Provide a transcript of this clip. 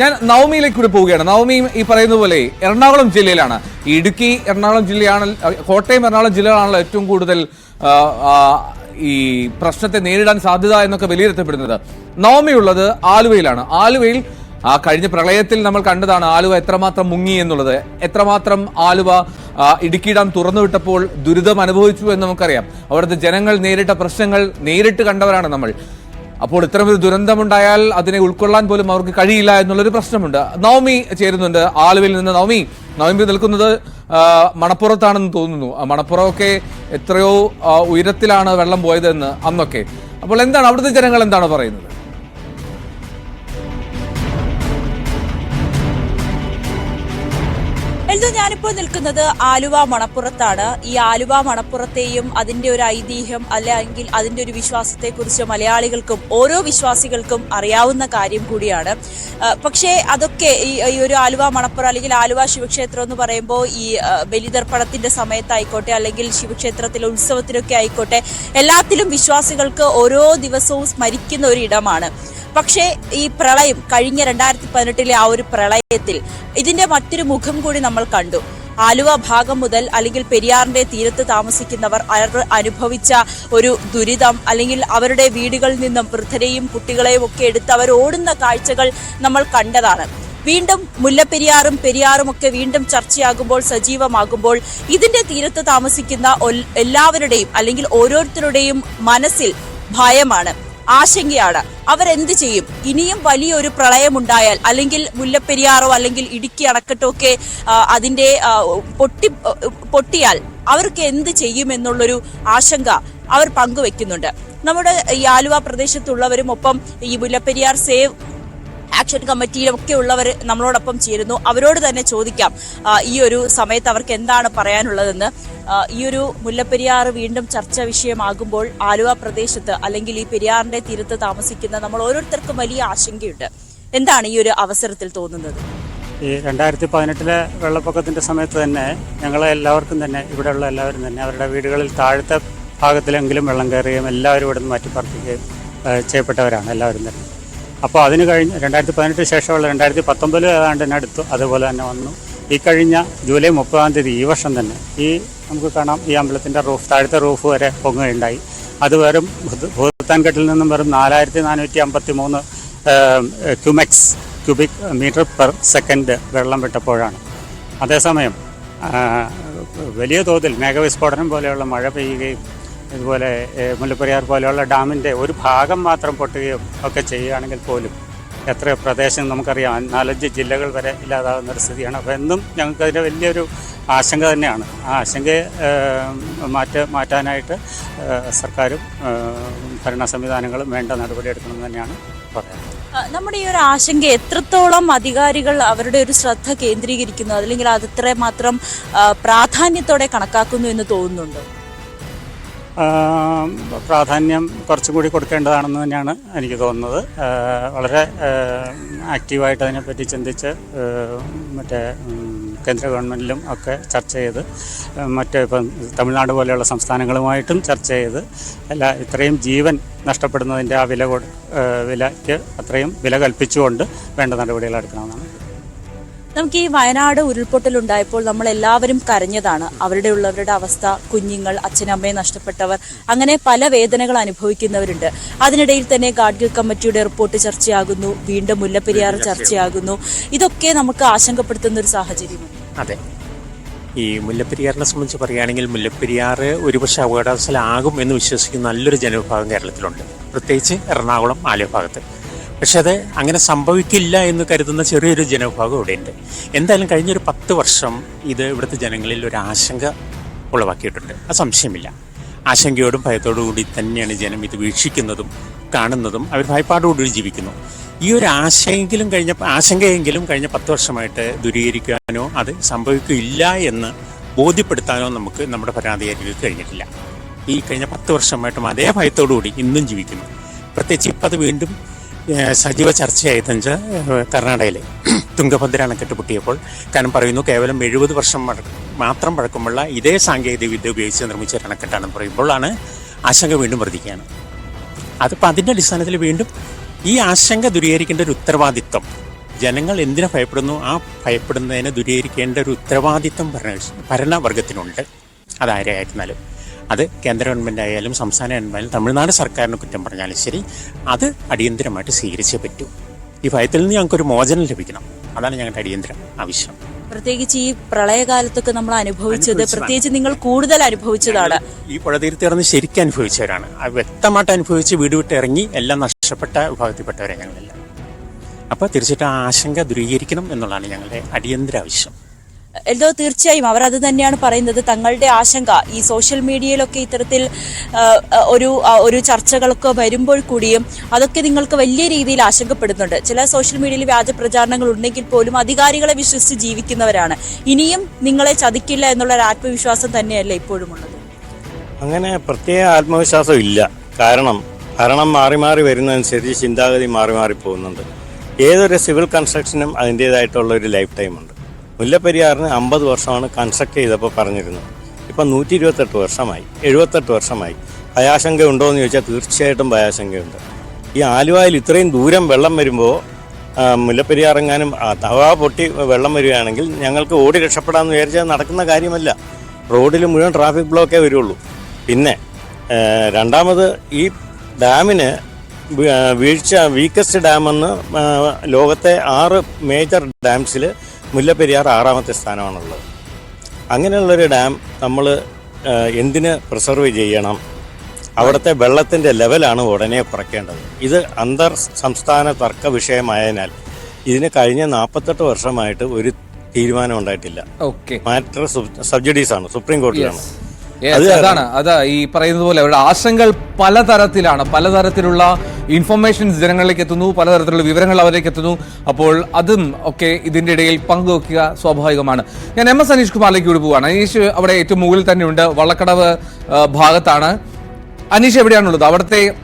ഞാൻ നവമിയിലേക്ക് കൂടി പോവുകയാണ്. നവമിയും ഈ പറയുന്ന പോലെ എറണാകുളം ജില്ലയിലാണ്. ഇടുക്കി എറണാകുളം ജില്ലയാണ് കോട്ടയം എറണാകുളം ജില്ലകളാണല്ലോ ഏറ്റവും കൂടുതൽ ഈ പ്രശ്നത്തെ നേരിടാൻ സാധ്യത എന്നൊക്കെ വിലയിരുത്തപ്പെടുന്നത്. നവമി ഉള്ളത് ആലുവയിലാണ്. ആലുവയിൽ ആ കഴിഞ്ഞ പ്രളയത്തിൽ നമ്മൾ കണ്ടതാണ് ആലുവ എത്രമാത്രം മുങ്ങി എന്നുള്ളത്. എത്രമാത്രം ആലുവ ഇടുക്കി ഡാം തുറന്നുവിട്ടപ്പോൾ ദുരിതം അനുഭവിച്ചു എന്ന് നമുക്കറിയാം. അവിടുത്തെ ജനങ്ങൾ നേരിട്ട പ്രശ്നങ്ങൾ നേരിട്ട് കണ്ടവരാണ് നമ്മൾ. അപ്പോൾ ഇത്തരമൊരു ദുരന്തമുണ്ടായാൽ അതിനെ ഉൾക്കൊള്ളാൻ പോലും അവർക്ക് കഴിയില്ല എന്നുള്ളൊരു പ്രശ്നമുണ്ട്. നവമി ചേരുന്നുണ്ട്. ആലുവയിൽ നിന്ന് നവമി നവമി നിൽക്കുന്നത് മണപ്പുറത്താണെന്ന് തോന്നുന്നു. മണപ്പുറമൊക്കെ എത്രയോ ഉയരത്തിലാണ് വെള്ളം പോയതെന്ന് അന്നൊക്കെ. അപ്പോൾ എന്താണ് അവിടുത്തെ ജനങ്ങൾ എന്താണ് പറയുന്നത്? എൽദോ ഞാനിപ്പോൾ നിൽക്കുന്നത് ആലുവ മണപ്പുറത്താണ്. ഈ ആലുവ മണപ്പുറത്തെയും അതിന്റെ ഒരു ഐതിഹ്യം അല്ലെങ്കിൽ അതിന്റെ ഒരു വിശ്വാസത്തെക്കുറിച്ച് മലയാളികൾക്കും ഓരോ വിശ്വാസികൾക്കും അറിയാവുന്ന കാര്യം കൂടിയാണ്. പക്ഷേ അതൊക്കെ ഈ ഒരു ആലുവ മണപ്പുറം അല്ലെങ്കിൽ ആലുവ ശിവക്ഷേത്രം എന്ന് പറയുമ്പോൾ ഈ ബലിതർപ്പണത്തിന്റെ സമയത്തായിക്കോട്ടെ അല്ലെങ്കിൽ ശിവക്ഷേത്രത്തിലെ ഉത്സവത്തിലൊക്കെ ആയിക്കോട്ടെ എല്ലാത്തിലും വിശ്വാസികൾക്ക് ഓരോ ദിവസവും സ്മരിക്കുന്ന ഒരു ഇടമാണ്. പക്ഷേ ഈ പ്രളയം കഴിഞ്ഞ രണ്ടായിരത്തി പതിനെട്ടിലെ ആ ഒരു പ്രളയത്തിൽ ഇതിന്റെ മറ്റൊരു മുഖം കൂടി നമ്മൾ കണ്ടു. ആലുവ ഭാഗം മുതൽ അല്ലെങ്കിൽ പെരിയാറിന്റെ തീരത്ത് താമസിക്കുന്നവർ അവർ അനുഭവിച്ച ഒരു ദുരിതം അല്ലെങ്കിൽ അവരുടെ വീടുകളിൽ നിന്നും വൃദ്ധരെയും കുട്ടികളെയും ഒക്കെ എടുത്ത് അവർ ഓടുന്ന കാഴ്ചകൾ നമ്മൾ കണ്ടതാണ്. വീണ്ടും മുല്ലപ്പെരിയാറും പെരിയാറും ഒക്കെ വീണ്ടും ചർച്ചയാകുമ്പോൾ സജീവമാകുമ്പോൾ ഇതിന്റെ തീരത്ത് താമസിക്കുന്ന എല്ലാവരുടെയും അല്ലെങ്കിൽ ഓരോരുത്തരുടെയും മനസ്സിൽ ഭയമാണ്. ആശങ്കയാണ്. അവരെന്ത് ചെയ്യും? ഇനിയും വലിയൊരു പ്രളയമുണ്ടായാൽ അല്ലെങ്കിൽ മുല്ലപ്പെരിയാറോ അല്ലെങ്കിൽ ഇടുക്കി അണക്കെട്ടോ ഒക്കെ അതിന്റെ പൊട്ടി പൊട്ടിയാൽ അവർക്ക് എന്ത് ചെയ്യുമെന്നുള്ളൊരു ആശങ്ക അവർ പങ്കുവെക്കുന്നുണ്ട്. നമ്മുടെ ഈ ആലുവ പ്രദേശത്തുള്ളവരും ഒപ്പം ഈ മുല്ലപ്പെരിയാർ സേവ് ആക്ഷൻ കമ്മിറ്റിയിലും ഒക്കെ ഉള്ളവർ നമ്മളോടൊപ്പം ചേരുന്നു. അവരോട് തന്നെ ചോദിക്കാം ഈ ഒരു സമയത്ത് അവർക്ക് എന്താണ് പറയാനുള്ളതെന്ന്. ഈ ഒരു മുല്ലപ്പെരിയാർ വീണ്ടും ചർച്ച വിഷയമാകുമ്പോൾ ആലുവ പ്രദേശത്ത് അല്ലെങ്കിൽ ഈ പെരിയാറിന്റെ തീരത്ത് താമസിക്കുന്ന നമ്മൾ ഓരോരുത്തർക്കും വലിയ ആശങ്കയുണ്ട്. എന്താണ് ഈ ഒരു അവസരത്തിൽ തോന്നുന്നത്? ഈ രണ്ടായിരത്തി പതിനെട്ടിലെ വെള്ളപ്പൊക്കത്തിന്റെ സമയത്ത് തന്നെ ഞങ്ങളെ എല്ലാവർക്കും തന്നെ ഇവിടെയുള്ള എല്ലാവരും തന്നെ അവരുടെ വീടുകളിൽ താഴത്തെ ഭാഗത്തിലെങ്കിലും വെള്ളം കയറുകയും എല്ലാവരും ഇവിടെ നിന്ന് മാറ്റിപ്പാർപ്പിക്കുകയും ചെയ്യപ്പെട്ടവരാണ് എല്ലാവരും തന്നെ. അപ്പോൾ അതിന് കഴിഞ്ഞ് രണ്ടായിരത്തി പതിനെട്ട് ശേഷമുള്ള രണ്ടായിരത്തി പത്തൊമ്പതിൽ ഏതാണ്ട് തന്നെ അടുത്തു അതുപോലെ തന്നെ വന്നു. ഈ കഴിഞ്ഞ ജൂലൈ മുപ്പതാം തീയതി ഈ വർഷം തന്നെ ഈ നമുക്ക് കാണാം ഈ അമ്പലത്തിന്റെ റൂഫ് താഴത്തെ റൂഫ് വരെ പൊങ്ങുകയുണ്ടായി. അത് വെറും ഭൂത- ഭൂത്താൻകെട്ടിൽ നിന്നും വെറും നാലായിരത്തി നാനൂറ്റി അമ്പത്തി മൂന്ന് cumecs cubic metre per second വെള്ളം വിട്ടപ്പോഴാണ്. അതേസമയം വലിയ തോതിൽ മേഘവിസ്ഫോടനം പോലെയുള്ള മഴ പെയ്യുകയും ഇതുപോലെ മുല്ലപ്പെരിയാർ പോലെയുള്ള ഡാമിന്റെ ഒരു ഭാഗം മാത്രം പൊട്ടുകയും ഒക്കെ ചെയ്യുകയാണെങ്കിൽ പോലും എത്ര പ്രദേശം നമുക്കറിയാം നാലഞ്ച് ജില്ലകൾ വരെ ഇല്ലാതാകുന്ന ഒരു സ്ഥിതിയാണ്. അപ്പോൾ എന്നും ഞങ്ങൾക്കതിന്റെ വലിയൊരു ആശങ്ക തന്നെയാണ്. ആ ആശങ്കയെ മാറ്റ മാറ്റാനായിട്ട് സർക്കാരും ഭരണ സംവിധാനങ്ങളും വേണ്ട നടപടിയെടുക്കണമെന്ന് തന്നെയാണ് പറയുന്നത് നമ്മുടെ ഈ ഒരു ആശങ്ക എത്രത്തോളം അധികാരികൾ അവരുടെ ഒരു ശ്രദ്ധ കേന്ദ്രീകരിക്കുന്നു? അല്ലെങ്കിൽ അത് മാത്രം പ്രാധാന്യത്തോടെ കണക്കാക്കുന്നു എന്ന് തോന്നുന്നുണ്ടോ? പ്രാധാന്യം കുറച്ചും കൂടി കൊടുക്കേണ്ടതാണെന്ന് തന്നെയാണ് എനിക്ക് തോന്നുന്നത്. വളരെ ആക്റ്റീവായിട്ട് അതിനെപ്പറ്റി ചിന്തിച്ച് മറ്റേ കേന്ദ്ര ഗവൺമെന്റിലും ഒക്കെ ചർച്ച ചെയ്ത് മറ്റേ ഇപ്പം തമിഴ്നാട് പോലെയുള്ള സംസ്ഥാനങ്ങളുമായിട്ടും ചർച്ച ചെയ്ത് എല്ലാ ഇത്രയും ജീവൻ നഷ്ടപ്പെടുന്നതിന്റെ ആ വില വിലയ്ക്ക് അത്രയും വില കൽപ്പിച്ചുകൊണ്ട് വേണ്ട നടപടികൾ എടുക്കണമെന്നാണ്. നമുക്ക് ഈ വയനാട് ഉരുൾപൊട്ടലുണ്ടായപ്പോൾ നമ്മൾ എല്ലാവരും കരഞ്ഞതാണ്. അവരുടെ ഉള്ളവരുടെ അവസ്ഥ കുഞ്ഞുങ്ങൾ അച്ഛനമ്മയെ നഷ്ടപ്പെട്ടവർ അങ്ങനെ പല വേദനകൾ അനുഭവിക്കുന്നവരുണ്ട്. അതിനിടയിൽ തന്നെ ഗാഡ്ഗിൽ കമ്മിറ്റിയുടെ റിപ്പോർട്ട് ചർച്ചയാകുന്നു വീണ്ടും മുല്ലപ്പെരിയാർ ചർച്ചയാകുന്നു. ഇതൊക്കെ നമുക്ക് ആശങ്കപ്പെടുത്തുന്ന ഒരു സാഹചര്യമാണ് അതെ. ഈ മുല്ലപ്പെരിയാറിനെ സംബന്ധിച്ച് പറയുകയാണെങ്കിൽ മുല്ലപ്പെരിയാർ ഒരുപക്ഷെ അപകടാവസ്ഥയിലാകും എന്ന് വിശ്വസിക്കുന്ന നല്ലൊരു ജനവിഭാഗം കേരളത്തിലുണ്ട്. പ്രത്യേകിച്ച് എറണാകുളം ആലയ ഭാഗത്ത്. പക്ഷെ അത് അങ്ങനെ സംഭവിക്കില്ല എന്ന് കരുതുന്ന ചെറിയൊരു ജനവിഭാഗം ഇവിടെയുണ്ട്. എന്തായാലും കഴിഞ്ഞൊരു പത്ത് വർഷം ഇത് ഇവിടുത്തെ ജനങ്ങളിൽ ഒരു ആശങ്ക ഉളവാക്കിയിട്ടുണ്ട്. അത് സംശയമില്ല. ആശങ്കയോടും ഭയത്തോടും കൂടി തന്നെയാണ് ജനം ഇത് വീക്ഷിക്കുന്നതും കാണുന്നതും അവർ ഭയപ്പാടോടുകൂടി ജീവിക്കുന്നു. ഈ ഒരു ആശയെങ്കിലും കഴിഞ്ഞ ആശങ്കയെങ്കിലും കഴിഞ്ഞ പത്ത് വർഷമായിട്ട് ദൂരീകരിക്കാനോ അത് സംഭവിക്കില്ല എന്ന് ബോധ്യപ്പെടുത്താനോ നമുക്ക് നമ്മുടെ ഭരണാധികാരികൾക്ക് കഴിഞ്ഞിട്ടില്ല. ഈ കഴിഞ്ഞ പത്ത് വർഷമായിട്ടും അതേ ഭയത്തോടുകൂടി ഇന്നും ജീവിക്കുന്നു. പ്രത്യേകിച്ച് ഇപ്പം അത് വീണ്ടും സജീവ ചർച്ചയായതെന്ന് വെച്ചാൽ കർണാടകയിലെ തുങ്കഭദ്ര അണക്കെട്ട് പൊട്ടിയപ്പോൾ കാരണം പറയുന്നു കേവലം എഴുപത് വർഷം മാത്രം പഴക്കമുള്ള ഇതേ സാങ്കേതിക വിദ്യ ഉപയോഗിച്ച് നിർമ്മിച്ച ഒരു അണക്കെട്ടാണെന്ന് പറയുമ്പോഴാണ് ആശങ്ക വീണ്ടും വർദ്ധിക്കുകയാണ്. അതിപ്പോൾ അതിന്റെ അടിസ്ഥാനത്തിൽ വീണ്ടും ഈ ആശങ്ക ദുരീകരിക്കേണ്ട ഒരു ഉത്തരവാദിത്വം ജനങ്ങൾ എന്തിനു ഭയപ്പെടുന്നു? ആ ഭയപ്പെടുന്നതിനെ ദുരീകരിക്കേണ്ട ഒരു ഉത്തരവാദിത്വം ഭരണ ഭരണവർഗത്തിനുണ്ട്. അതാരായിരുന്നാലും. അത് കേന്ദ്ര ഗവൺമെന്റ് ആയാലും സംസ്ഥാന ഗവൺമെന്റ് തമിഴ്നാട് സർക്കാരിന് കുറ്റം പറഞ്ഞാലും ശരി അത് അടിയന്തരമായിട്ട് സ്വീകരിച്ചേ പറ്റൂ. ഈ ഭയത്തിൽ നിന്ന് ഞങ്ങൾക്കൊരു മോചനം ലഭിക്കണം. അതാണ് ഞങ്ങളുടെ അടിയന്തര ആവശ്യം. പ്രത്യേകിച്ച് ഈ പ്രളയകാലത്തൊക്കെ നമ്മൾ അനുഭവിച്ചത്. പ്രത്യേകിച്ച് നിങ്ങൾ കൂടുതൽ അനുഭവിച്ചതാണ്. ഈ പുഴ തീരത്ത് ഇറങ്ങി ശരിക്കും അനുഭവിച്ചവരാണ്. വ്യക്തമായിട്ട് അനുഭവിച്ച് വീട് വിട്ട് ഇറങ്ങി എല്ലാം നഷ്ടപ്പെട്ട വിഭാഗത്തിൽപ്പെട്ടവരെ ഞങ്ങളെല്ലാം അപ്പോൾ തീർച്ചയായിട്ടും ആ ആശങ്ക ദൂരീകരിക്കണം എന്നുള്ളതാണ് ഞങ്ങളുടെ അടിയന്തര ആവശ്യം. എന്തോ തീർച്ചയായും അവർ അത് തന്നെയാണ് പറയുന്നത്. തങ്ങളുടെ ആശങ്ക ഈ സോഷ്യൽ മീഡിയയിലൊക്കെ ഇത്തരത്തിൽ ഒരു ഒരു ചർച്ചകളൊക്കെ വരുമ്പോൾ കൂടിയും അതൊക്കെ നിങ്ങൾക്ക് വലിയ രീതിയിൽ ആശങ്കപ്പെടുന്നുണ്ട്. ചില സോഷ്യൽ മീഡിയയിൽ വ്യാജ പ്രചാരണങ്ങൾ ഉണ്ടെങ്കിൽ പോലും അധികാരികളെ വിശ്വസിച്ച് ജീവിക്കുന്നവരാണ്. ഇനിയും നിങ്ങളെ ചതിക്കില്ല എന്നുള്ള ഒരു ആത്മവിശ്വാസം തന്നെയല്ലേ ഇപ്പോഴും ഉള്ളത് അങ്ങനെ പ്രത്യേക ആത്മവിശ്വാസം ഇല്ല. കാരണം ഭരണം മാറി മാറി വരുന്നതനുസരിച്ച് ചിന്താഗതി മാറി മാറി പോകുന്നുണ്ട്. ഏതൊരു സിവിൽ കൺസ്ട്രക്ഷനും അതിന്റേതായിട്ടുള്ള ഒരു ലൈഫ് ടൈം ഉണ്ട് മുല്ലപ്പെരിയാറിന് അമ്പത് വർഷമാണ് കൺസ്ട്രക്ട് ചെയ്തപ്പോൾ പറഞ്ഞിരുന്നത്. ഇപ്പം നൂറ്റി ഇരുപത്തെട്ട് വർഷമായി എഴുപത്തെട്ട് വർഷമായി. ഭയാശങ്ക ഉണ്ടോ എന്ന് ചോദിച്ചാൽ തീർച്ചയായിട്ടും ഭയാശങ്കയുണ്ട്. ഈ ആലുവയിൽ ഇത്രയും ദൂരം വെള്ളം വരുമ്പോൾ മുല്ലപ്പെരിയാറെങ്ങാനും തവാ പൊട്ടി വെള്ളം വരികയാണെങ്കിൽ ഞങ്ങൾക്ക് ഓടി രക്ഷപ്പെടാമെന്ന് വിചാരിച്ചാൽ നടക്കുന്ന കാര്യമല്ല. റോഡിൽ മുഴുവൻ ട്രാഫിക് ബ്ലോക്കേ വരുള്ളൂ. പിന്നെ രണ്ടാമത് ഈ ഡാമിന് വീഴ്ച വീക്കസ്റ്റ് ഡാമെന്ന് ലോകത്തെ ആറ് മേജർ ഡാംസിൽ മുല്ലപ്പെരിയാർ ആറാമത്തെ സ്ഥാനമാണുള്ളത്. അങ്ങനെയുള്ളൊരു ഡാം നമ്മൾ എന്തിന് പ്രിസർവ് ചെയ്യണം? അവിടുത്തെ വെള്ളത്തിന്റെ ലെവലാണ് ഉടനെ കുറയ്ക്കേണ്ടത്. ഇത് അന്തർ സംസ്ഥാന തർക്ക വിഷയമായതിനാൽ ഇതിന് കഴിഞ്ഞ നാൽപ്പത്തെട്ട് വർഷമായിട്ട് ഒരു തീരുമാനം ഉണ്ടായിട്ടില്ല. ഓക്കെ മാറ്റർ സബ്ജഡീസ് ആണ് സുപ്രീം കോടതിയാണ് അത് അതാണ്. അതാ ഈ പറയുന്നത് പോലെ അവരുടെ ആശങ്കകൾ പലതരത്തിലാണ് പലതരത്തിലുള്ള ഇൻഫർമേഷൻസ് ജനങ്ങളിലേക്ക് എത്തുന്നു പലതരത്തിലുള്ള വിവരങ്ങൾ അവരിലേക്ക് എത്തുന്നു. അപ്പോൾ അതും ഒക്കെ ഇതിന്റെ ഇടയിൽ പങ്കുവെക്കുക സ്വാഭാവികമാണ്. ഞാൻ എം എസ് അനീഷ് കുമാറിലേക്ക് കൂടി പോവാണ്. അനീഷ് അവിടെ ഏറ്റവും മുകളിൽ തന്നെയുണ്ട്. വള്ളക്കടവ് ഭാഗത്താണ്. അനീഷ് എവിടെയാണുള്ളത്? അവിടുത്തെ